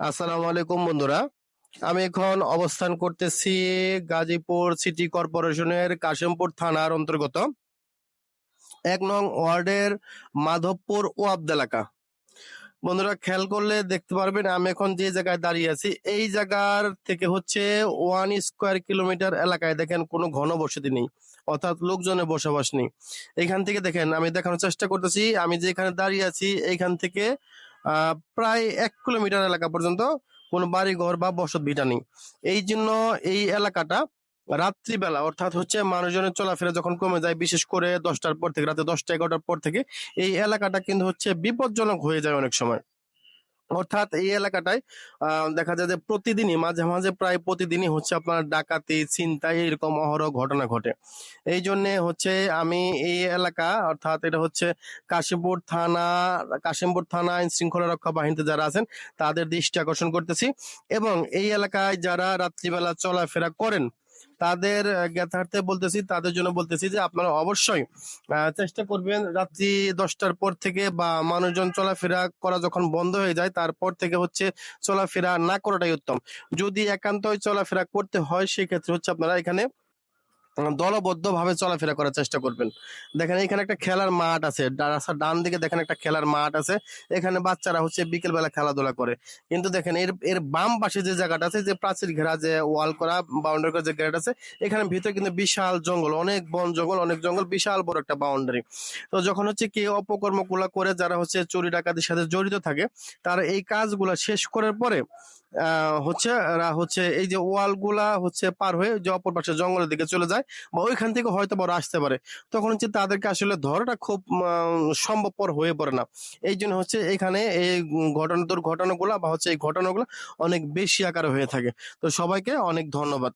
আসসালামু আলাইকুম, বন্ধুরা। আমি এখন অবস্থান করতেছি গাজীপুর সিটি কর্পোরেশনের কাশিমপুর থানার অন্তর্গত এক নং ওয়ার্ডের মাধবপুর ওয়াবদ এলাকা। বন্ধুরা, খেয়াল করলে দেখতে পারবেন, আমি এখন যে জায়গায় দাঁড়িয়ে আছি, এই জায়গার থেকে হচ্ছে ওয়ান স্কোয়ার কিলোমিটার এলাকায়। দেখেন, কোনো ঘন বসতি নেই, অর্থাৎ লোকজনের বসবাস নেই। এখান থেকে দেখেন, আমি দেখানোর চেষ্টা করতেছি, আমি যেখানে দাঁড়িয়ে আছি, এইখান থেকে প্রায় এক কিলোমিটার এলাকা পর্যন্ত কোনো বাড়ি ঘর বা বসত ভিটা নেই। এই জন্য এই এলাকাটা রাত্রিবেলা, অর্থাৎ হচ্ছে মানুষজনের চলাফেরা যখন কমে যায়, বিশেষ করে দশটার পর থেকে, রাতে দশটা এগারোটার পর থেকে, এই এলাকাটা কিন্তু হচ্ছে বিপজ্জনক হয়ে যায় অনেক সময়। অর্থাৎ এই এলাকাটায় দেখা যায় যে প্রতিদিনই, মাঝে মাঝে প্রায় প্রতিদিনই হচ্ছে আপনার ডাকাতি, ছিনতাই এরকম অহরহ ঘটনা ঘটে। এই জন্য হচ্ছে আমি এই এলাকা, অর্থাৎ এটা হচ্ছে কাশিমপুর থানা কাশিমপুর থানা আইন শৃঙ্খলা রক্ষা বাহিনীতে যারা আছেন, তাদের দৃষ্টি আকর্ষণ করতেছি। এবং এই এলাকায় যারা রাত্রিবেলা চলাফেরা করেন তাদের জ্ঞাতার্থে বলতেছি, তাদের জন্য বলতেছি যে আপনারা অবশ্যই চেষ্টা করবেন রাত্রি দশটার পর থেকে বা মানুষজন চলাফেরা করা যখন বন্ধ হয়ে যায়, তারপর থেকে হচ্ছে চলাফেরা না করাটাই উত্তম। যদি একান্তই চলাফেরা করতে হয়, সেক্ষেত্রে হচ্ছে আপনারা এখানে দলবদ্ধ ভাবে চলাফেরা করার চেষ্টা করবেন। দেখেন, এখানে একটা খেলার মাঠ আছে। রাস্তার ডান দিকে দেখেন একটা খেলার মাঠ আছে। এখানে বাচ্চারা হচ্ছে বিকেলবেলা খেলাধুলা করে। কিন্তু দেখেন, এর এর বাম পাশে যে জায়গাটা আছে, যে প্রাচীর ঘেরা যে ওয়াল করা বাউন্ডারি করা যে গেট আছে এখানে ভিতরে কিন্তু বিশাল জঙ্গল, অনেক বন জঙ্গল, অনেক জঙ্গল, বিশাল বড় একটা বাউন্ডারি তো যখন হচ্ছে কেউ অপকর্মগুলা করে, যারা হচ্ছে চুরি ডাকাতির সাথে জড়িত থাকে, তারা এই কাজগুলা শেষ করার পরে হচ্ছে হচ্ছে এই যে ওয়ালগুলা হচ্ছে পার হয়ে যে অপর পাশে জঙ্গলের দিকে চলে যায়। বা ওইখান থেকে হয়তো বড় আসতে পারে। তখন হচ্ছে তাদেরকে আসলে ধরাটা খুব সম্ভবপর হয়ে পড়ে না। এই জন্য হচ্ছে এখানে এই ঘটনা দুর্ঘটনাগুলো বা হচ্ছে এই ঘটনাগুলো অনেক বেশি আকারে হয়ে থাকে। তো সবাইকে অনেক ধন্যবাদ।